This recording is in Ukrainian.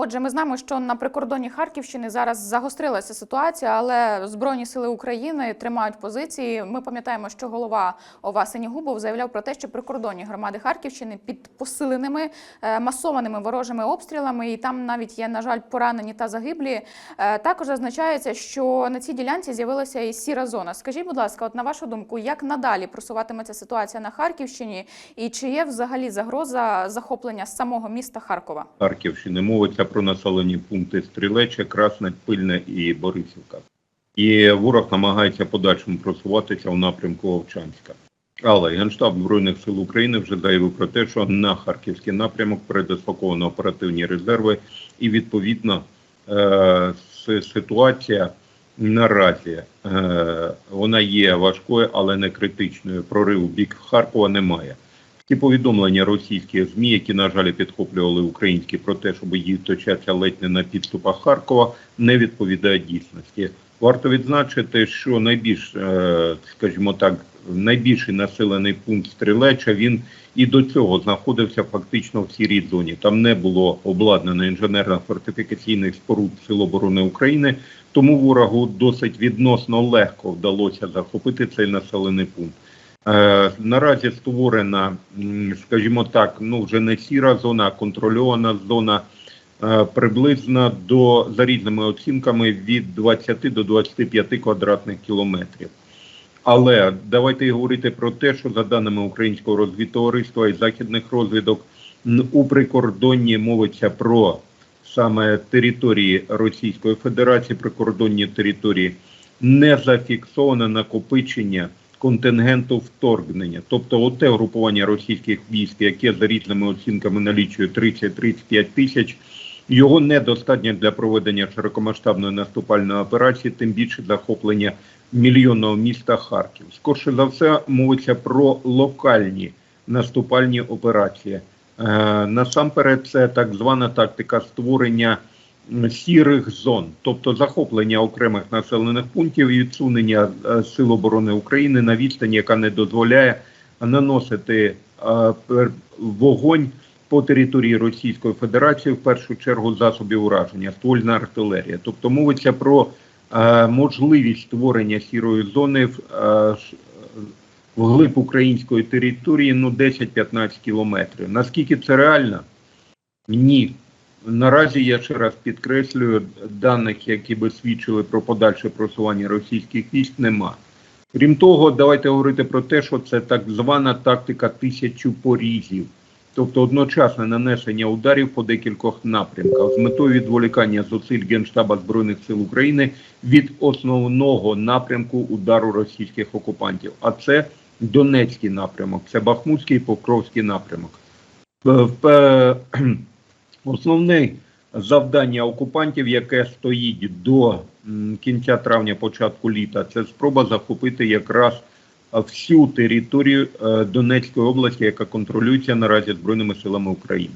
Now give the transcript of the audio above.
Отже, ми знаємо, що на прикордонні Харківщини зараз загострилася ситуація, але Збройні сили України тримають позиції. Ми пам'ятаємо, що голова ОВА Синігубов заявляв про те, що прикордонні громади Харківщини під посиленими е, масованими ворожими обстрілами, і там навіть є, на жаль, поранені та загиблі. Е, Також зазначається, що на цій ділянці з'явилася і сіра зона. Скажіть, будь ласка, от на вашу думку, як надалі просуватиметься ситуація на Харківщині, і чи є взагалі загроза захоплення самого міста Харкова? Харківщини мовиться про населені пункти Стрілече, Красне, Пильне і Борисівка. І ворог намагається подальшому просуватися у напрямку Овчанська. Але Генштаб Збройних сил України вже заявив про те, що на харківський напрямок передислоковано оперативні резерви, і відповідно е, ситуація наразі е, вона є важкою, але не критичною. Прориву бік Харкова немає. Ті повідомлення російських ЗМІ, які, на жаль, підхоплювали українські про те, що бої точаться ледь не на підступах Харкова, не відповідають дійсності. Варто відзначити, що найбільш, е, скажімо так, найбільший населений пункт Стрілеча він і до цього знаходився фактично в сірій зоні. Там не було обладнано інженерно-фортифікаційних споруд Сил оборони України, тому ворогу досить відносно легко вдалося захопити цей населений пункт. Е, Наразі створена, скажімо так, ну вже не сіра зона, а контрольована зона е, приблизно до за різними оцінками від 20 до 25 квадратних кілометрів. Але давайте говорити про те, що за даними українського розвідтовариства і західних розвідок у прикордонні мовиться про саме території Російської Федерації, прикордонні території, не зафіксоване накопичення контингенту вторгнення, тобто оте групування російських військ, яке за різними оцінками налічує 30-35 тисяч, його недостатньо для проведення широкомасштабної наступальної операції, тим більше захоплення мільйонного міста Харків. Скорше за все мовиться про локальні наступальні операції. Е, насамперед, це так звана тактика створення сірих зон, тобто захоплення окремих населених пунктів і відсунення е, сил оборони України на відстані, яка не дозволяє наносити е, вогонь по території Російської Федерації, в першу чергу засобів ураження, ствольна артилерія. Тобто мовиться про е, можливість створення сірої зони вглиб української території ну 10-15 кілометрів. Наскільки це реально? Ні. Наразі я ще раз підкреслюю, даних, які би свідчили про подальше просування російських військ, нема. Крім того, давайте говорити про те, що це так звана тактика тисячу порізів, тобто одночасне нанесення ударів по декількох напрямках з метою відволікання зусиль Генштаба Збройних сил України від основного напрямку удару російських окупантів. А це Донецький напрямок, це Бахмутський і Покровський напрямок. Основне завдання окупантів, яке стоїть до кінця травня, початку літа, це спроба захопити якраз всю територію е, Донецької області, яка контролюється наразі Збройними силами України.